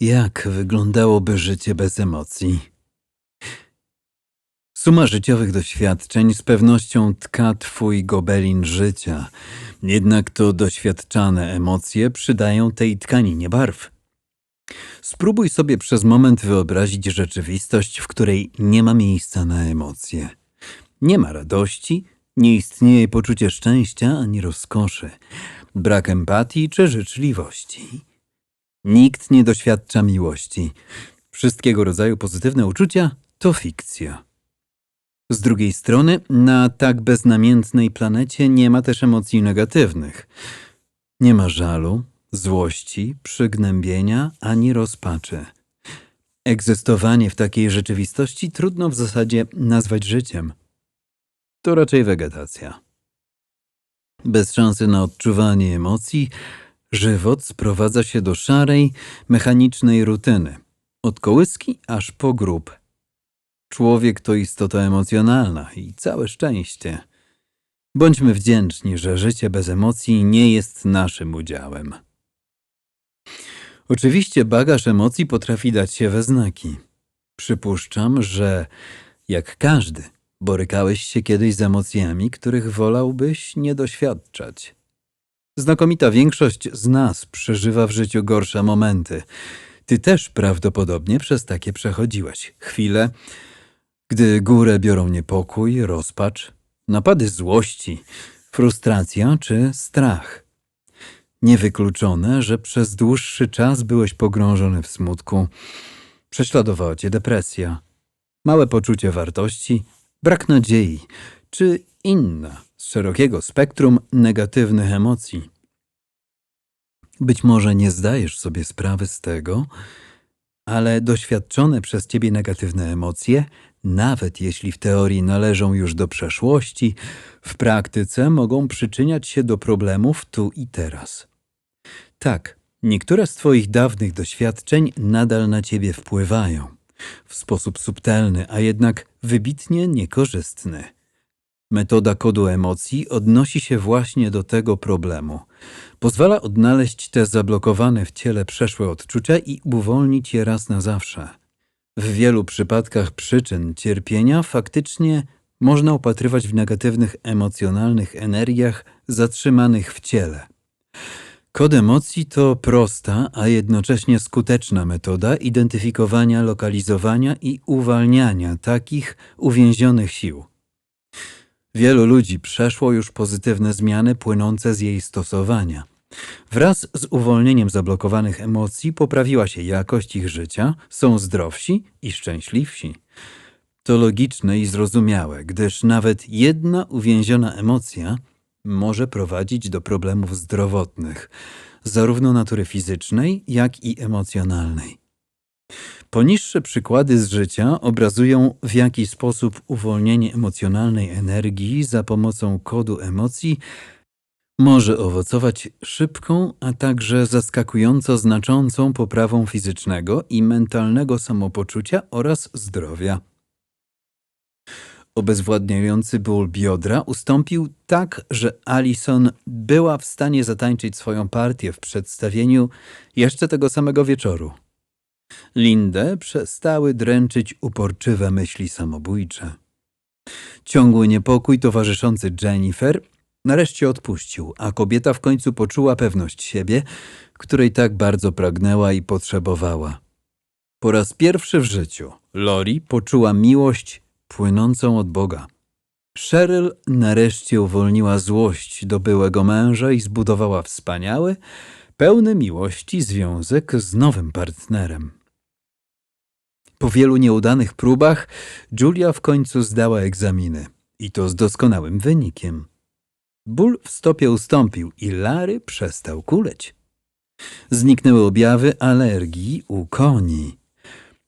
Jak wyglądałoby życie bez emocji? Suma życiowych doświadczeń z pewnością tka twój gobelin życia. Jednak to doświadczane emocje przydają tej tkaninie barw. Spróbuj sobie przez moment wyobrazić rzeczywistość, w której nie ma miejsca na emocje. Nie ma radości, nie istnieje poczucie szczęścia ani rozkoszy, brak empatii czy życzliwości. Nikt nie doświadcza miłości. Wszystkiego rodzaju pozytywne uczucia to fikcja. Z drugiej strony, na tak beznamiętnej planecie nie ma też emocji negatywnych. Nie ma żalu, złości, przygnębienia ani rozpaczy. Egzystowanie w takiej rzeczywistości trudno w zasadzie nazwać życiem. To raczej wegetacja. Bez szansy na odczuwanie emocji, żywot sprowadza się do szarej, mechanicznej rutyny. Od kołyski aż po grób. Człowiek to istota emocjonalna i całe szczęście. Bądźmy wdzięczni, że życie bez emocji nie jest naszym udziałem. Oczywiście bagaż emocji potrafi dać się we znaki. Przypuszczam, że jak każdy, borykałeś się kiedyś z emocjami, których wolałbyś nie doświadczać. Znakomita większość z nas przeżywa w życiu gorsze momenty. Ty też prawdopodobnie przez takie przechodziłeś. Chwile, gdy górę biorą niepokój, rozpacz, napady złości, frustracja czy strach. Niewykluczone, że przez dłuższy czas byłeś pogrążony w smutku, prześladowała cię depresja, małe poczucie wartości, brak nadziei czy inna z szerokiego spektrum negatywnych emocji. Być może nie zdajesz sobie sprawy z tego, ale doświadczone przez ciebie negatywne emocje, nawet jeśli w teorii należą już do przeszłości, w praktyce mogą przyczyniać się do problemów tu i teraz. Tak, niektóre z twoich dawnych doświadczeń nadal na ciebie wpływają. W sposób subtelny, a jednak wybitnie niekorzystny. Metoda kodu emocji odnosi się właśnie do tego problemu. Pozwala odnaleźć te zablokowane w ciele przeszłe odczucia i uwolnić je raz na zawsze. W wielu przypadkach przyczyn cierpienia faktycznie można upatrywać w negatywnych emocjonalnych energiach zatrzymanych w ciele. Kod emocji to prosta, a jednocześnie skuteczna metoda identyfikowania, lokalizowania i uwalniania takich uwięzionych sił. Wielu ludzi przeszło już pozytywne zmiany płynące z jej stosowania. Wraz z uwolnieniem zablokowanych emocji poprawiła się jakość ich życia, są zdrowsi i szczęśliwsi. To logiczne i zrozumiałe, gdyż nawet jedna uwięziona emocja może prowadzić do problemów zdrowotnych, zarówno natury fizycznej, jak i emocjonalnej. Poniższe przykłady z życia obrazują, w jaki sposób uwolnienie emocjonalnej energii za pomocą kodu emocji może owocować szybką, a także zaskakująco znaczącą poprawą fizycznego i mentalnego samopoczucia oraz zdrowia. Obezwładniający ból biodra ustąpił tak, że Alison była w stanie zatańczyć swoją partię w przedstawieniu jeszcze tego samego wieczoru. Lindę przestały dręczyć uporczywe myśli samobójcze. Ciągły niepokój towarzyszący Jennifer nareszcie odpuścił, a kobieta w końcu poczuła pewność siebie, której tak bardzo pragnęła i potrzebowała. Po raz pierwszy w życiu Lori poczuła miłość płynącą od Boga. Cheryl nareszcie uwolniła złość do byłego męża i zbudowała wspaniały, pełny miłości związek z nowym partnerem. Po wielu nieudanych próbach Julia w końcu zdała egzaminy i to z doskonałym wynikiem. Ból w stopie ustąpił i Larry przestał kuleć. Zniknęły objawy alergii u koni.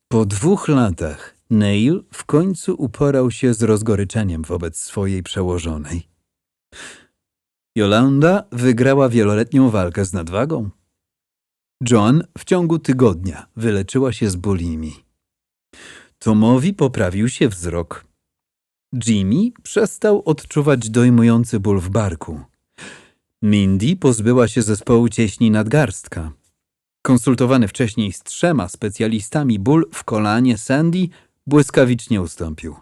Po dwóch latach Neil w końcu uporał się z rozgoryczeniem wobec swojej przełożonej. Jolanda wygrała wieloletnią walkę z nadwagą. John w ciągu tygodnia wyleczyła się z bulimii. Tomowi poprawił się wzrok. Jimmy przestał odczuwać dojmujący ból w barku. Mindy pozbyła się zespołu cieśni nadgarstka. Konsultowany wcześniej z trzema specjalistami ból w kolanie Sandy błyskawicznie ustąpił.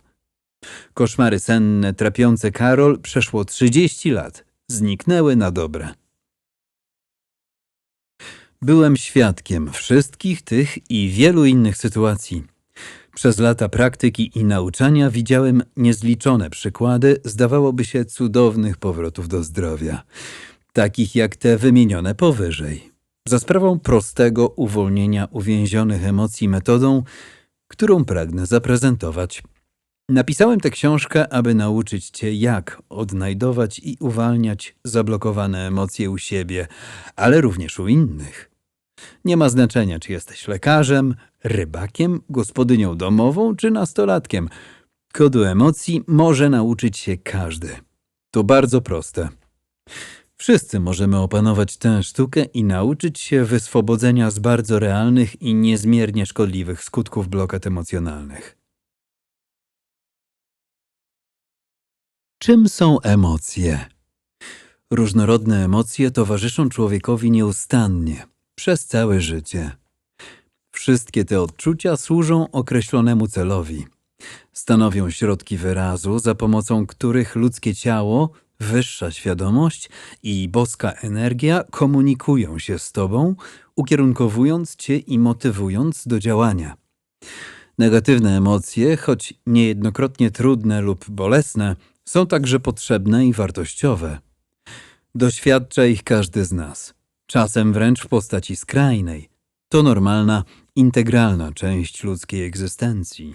Koszmary senne trapiące Karol przeszło 30 lat. Zniknęły na dobre. Byłem świadkiem wszystkich tych i wielu innych sytuacji. Przez lata praktyki i nauczania widziałem niezliczone przykłady, zdawałoby się, cudownych powrotów do zdrowia, takich jak te wymienione powyżej, za sprawą prostego uwolnienia uwięzionych emocji metodą, którą pragnę zaprezentować. Napisałem tę książkę, aby nauczyć Cię, jak odnajdować i uwalniać zablokowane emocje u siebie, ale również u innych. Nie ma znaczenia, czy jesteś lekarzem, rybakiem, gospodynią domową czy nastolatkiem. Kodu emocji może nauczyć się każdy. To bardzo proste. Wszyscy możemy opanować tę sztukę i nauczyć się wyswobodzenia z bardzo realnych i niezmiernie szkodliwych skutków blokad emocjonalnych. Czym są emocje? Różnorodne emocje towarzyszą człowiekowi nieustannie, przez całe życie. Wszystkie te odczucia służą określonemu celowi. Stanowią środki wyrazu, za pomocą których ludzkie ciało, wyższa świadomość i boska energia komunikują się z Tobą, ukierunkowując Cię i motywując do działania. Negatywne emocje, choć niejednokrotnie trudne lub bolesne, są także potrzebne i wartościowe. Doświadcza ich każdy z nas, czasem wręcz w postaci skrajnej. To normalna, integralna część ludzkiej egzystencji.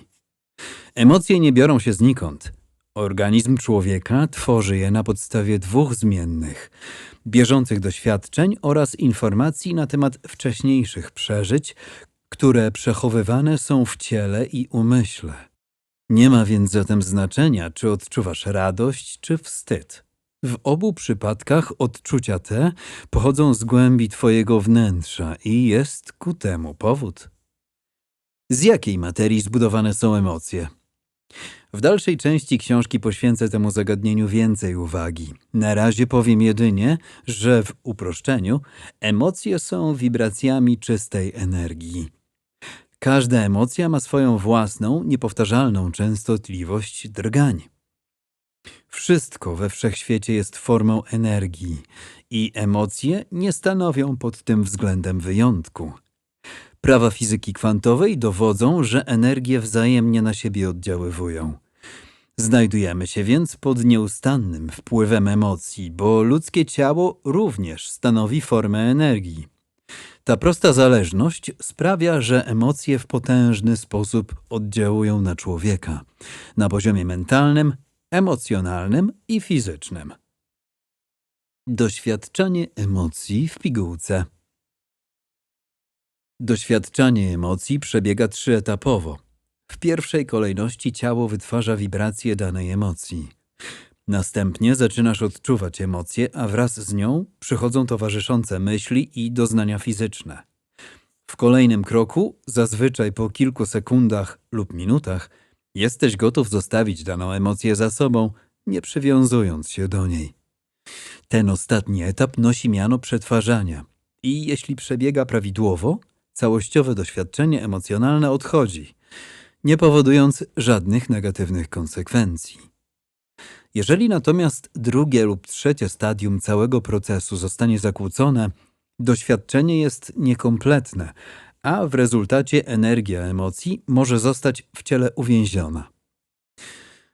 Emocje nie biorą się znikąd. Organizm człowieka tworzy je na podstawie dwóch zmiennych: bieżących doświadczeń oraz informacji na temat wcześniejszych przeżyć, które przechowywane są w ciele i umyśle. Nie ma więc zatem znaczenia, czy odczuwasz radość, czy wstyd. W obu przypadkach odczucia te pochodzą z głębi Twojego wnętrza i jest ku temu powód. Z jakiej materii zbudowane są emocje? W dalszej części książki poświęcę temu zagadnieniu więcej uwagi. Na razie powiem jedynie, że w uproszczeniu emocje są wibracjami czystej energii. Każda emocja ma swoją własną, niepowtarzalną częstotliwość drgań. Wszystko we wszechświecie jest formą energii i emocje nie stanowią pod tym względem wyjątku. Prawa fizyki kwantowej dowodzą, że energie wzajemnie na siebie oddziaływują. Znajdujemy się więc pod nieustannym wpływem emocji, bo ludzkie ciało również stanowi formę energii. Ta prosta zależność sprawia, że emocje w potężny sposób oddziałują na człowieka na poziomie mentalnym, emocjonalnym i fizycznym. Doświadczanie emocji w pigułce. Doświadczanie emocji przebiega trzyetapowo. W pierwszej kolejności ciało wytwarza wibracje danej emocji. Następnie zaczynasz odczuwać emocje, a wraz z nią przychodzą towarzyszące myśli i doznania fizyczne. W kolejnym kroku, zazwyczaj po kilku sekundach lub minutach, jesteś gotów zostawić daną emocję za sobą, nie przywiązując się do niej. Ten ostatni etap nosi miano przetwarzania i jeśli przebiega prawidłowo, całościowe doświadczenie emocjonalne odchodzi, nie powodując żadnych negatywnych konsekwencji. Jeżeli natomiast drugie lub trzecie stadium całego procesu zostanie zakłócone, doświadczenie jest niekompletne, a w rezultacie energia emocji może zostać w ciele uwięziona.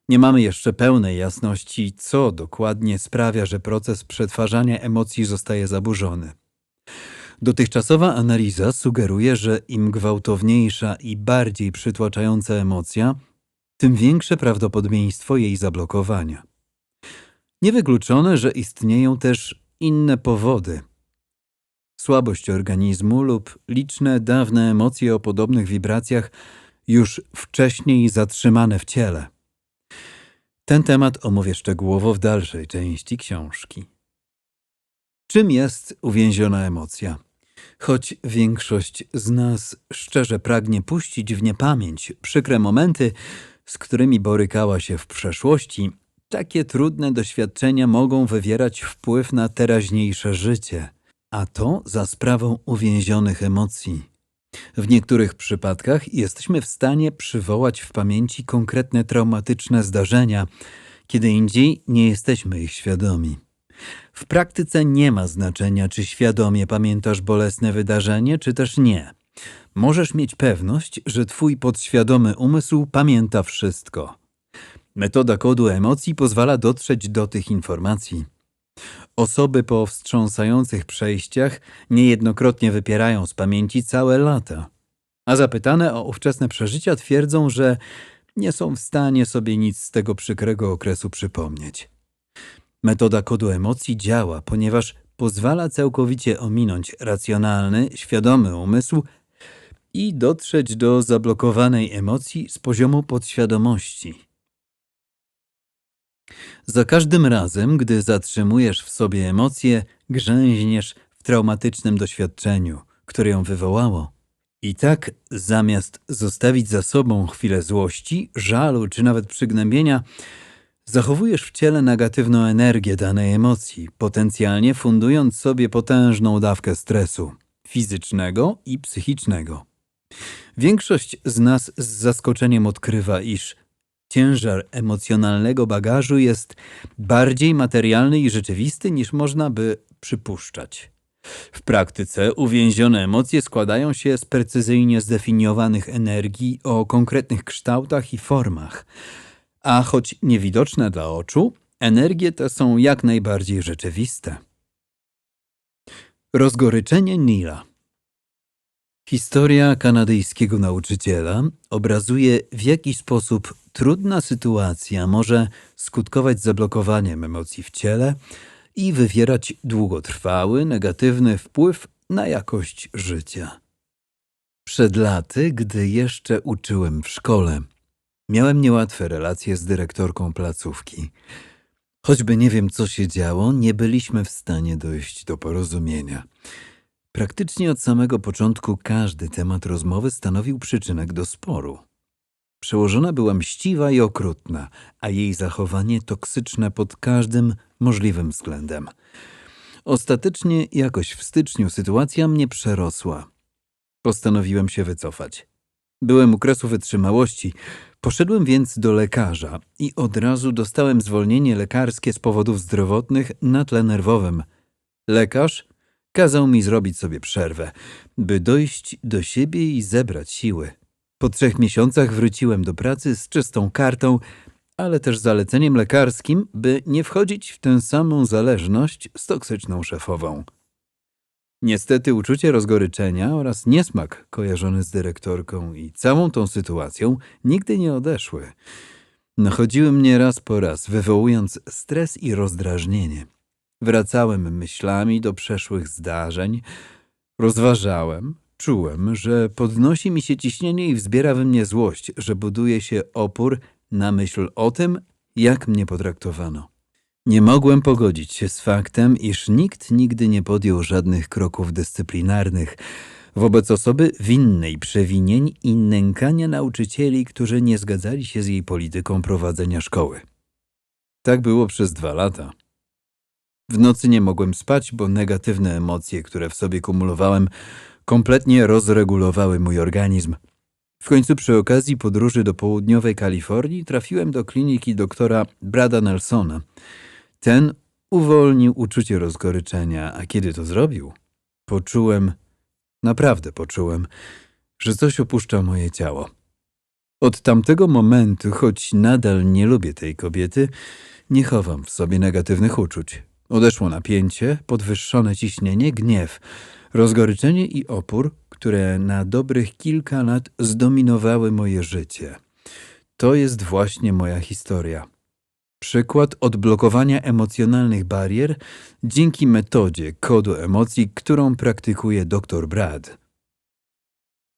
Nie mamy jeszcze pełnej jasności, co dokładnie sprawia, że proces przetwarzania emocji zostaje zaburzony. Dotychczasowa analiza sugeruje, że im gwałtowniejsza i bardziej przytłaczająca emocja, tym większe prawdopodobieństwo jej zablokowania. Niewykluczone, że istnieją też inne powody. Słabość organizmu lub liczne dawne emocje o podobnych wibracjach już wcześniej zatrzymane w ciele. Ten temat omówię szczegółowo w dalszej części książki. Czym jest uwięziona emocja? Choć większość z nas szczerze pragnie puścić w niepamięć przykre momenty, z którymi borykała się w przeszłości, takie trudne doświadczenia mogą wywierać wpływ na teraźniejsze życie. A to za sprawą uwięzionych emocji. W niektórych przypadkach jesteśmy w stanie przywołać w pamięci konkretne traumatyczne zdarzenia, kiedy indziej nie jesteśmy ich świadomi. W praktyce nie ma znaczenia, czy świadomie pamiętasz bolesne wydarzenie, czy też nie. Możesz mieć pewność, że twój podświadomy umysł pamięta wszystko. Metoda kodu emocji pozwala dotrzeć do tych informacji. Osoby po wstrząsających przejściach niejednokrotnie wypierają z pamięci całe lata, a zapytane o ówczesne przeżycia twierdzą, że nie są w stanie sobie nic z tego przykrego okresu przypomnieć. Metoda kodu emocji działa, ponieważ pozwala całkowicie ominąć racjonalny, świadomy umysł i dotrzeć do zablokowanej emocji z poziomu podświadomości. Za każdym razem, gdy zatrzymujesz w sobie emocję, grzęźniesz w traumatycznym doświadczeniu, które ją wywołało. I tak, zamiast zostawić za sobą chwilę złości, żalu czy nawet przygnębienia, zachowujesz w ciele negatywną energię danej emocji, potencjalnie fundując sobie potężną dawkę stresu fizycznego i psychicznego. Większość z nas z zaskoczeniem odkrywa, iż ciężar emocjonalnego bagażu jest bardziej materialny i rzeczywisty niż można by przypuszczać. W praktyce uwięzione emocje składają się z precyzyjnie zdefiniowanych energii o konkretnych kształtach i formach, a choć niewidoczne dla oczu, energie te są jak najbardziej rzeczywiste. Rozgoryczenie Nila Historia kanadyjskiego nauczyciela obrazuje, w jaki sposób trudna sytuacja może skutkować zablokowaniem emocji w ciele i wywierać długotrwały, negatywny wpływ na jakość życia. Przed laty, gdy jeszcze uczyłem w szkole, miałem niełatwe relacje z dyrektorką placówki. Choćby nie wiem, co się działo, nie byliśmy w stanie dojść do porozumienia. Praktycznie od samego początku każdy temat rozmowy stanowił przyczynek do sporu. Przełożona była mściwa i okrutna, a jej zachowanie toksyczne pod każdym możliwym względem. Ostatecznie jakoś w styczniu sytuacja mnie przerosła. Postanowiłem się wycofać. Byłem u kresu wytrzymałości, poszedłem więc do lekarza i od razu dostałem zwolnienie lekarskie z powodów zdrowotnych na tle nerwowym. Lekarz kazał mi zrobić sobie przerwę, by dojść do siebie i zebrać siły. Po trzech miesiącach wróciłem do pracy z czystą kartą, ale też zaleceniem lekarskim, by nie wchodzić w tę samą zależność z toksyczną szefową. Niestety uczucie rozgoryczenia oraz niesmak kojarzony z dyrektorką i całą tą sytuacją nigdy nie odeszły. Nachodziły mnie raz po raz, wywołując stres i rozdrażnienie. Wracałem myślami do przeszłych zdarzeń, rozważałem, czułem, że podnosi mi się ciśnienie i wzbiera we mnie złość, że buduje się opór na myśl o tym, jak mnie potraktowano. Nie mogłem pogodzić się z faktem, iż nikt nigdy nie podjął żadnych kroków dyscyplinarnych wobec osoby winnej przewinień i nękania nauczycieli, którzy nie zgadzali się z jej polityką prowadzenia szkoły. Tak było przez dwa lata. W nocy nie mogłem spać, bo negatywne emocje, które w sobie kumulowałem, kompletnie rozregulowały mój organizm. W końcu przy okazji podróży do południowej Kalifornii trafiłem do kliniki doktora Brada Nelsona. Ten uwolnił uczucie rozgoryczenia, a kiedy to zrobił, poczułem, naprawdę poczułem, że coś opuszcza moje ciało. Od tamtego momentu, choć nadal nie lubię tej kobiety, nie chowam w sobie negatywnych uczuć. Odeszło napięcie, podwyższone ciśnienie, gniew, rozgoryczenie i opór, które na dobrych kilka lat zdominowały moje życie. To jest właśnie moja historia. Przykład odblokowania emocjonalnych barier dzięki metodzie kodu emocji, którą praktykuje dr Brad.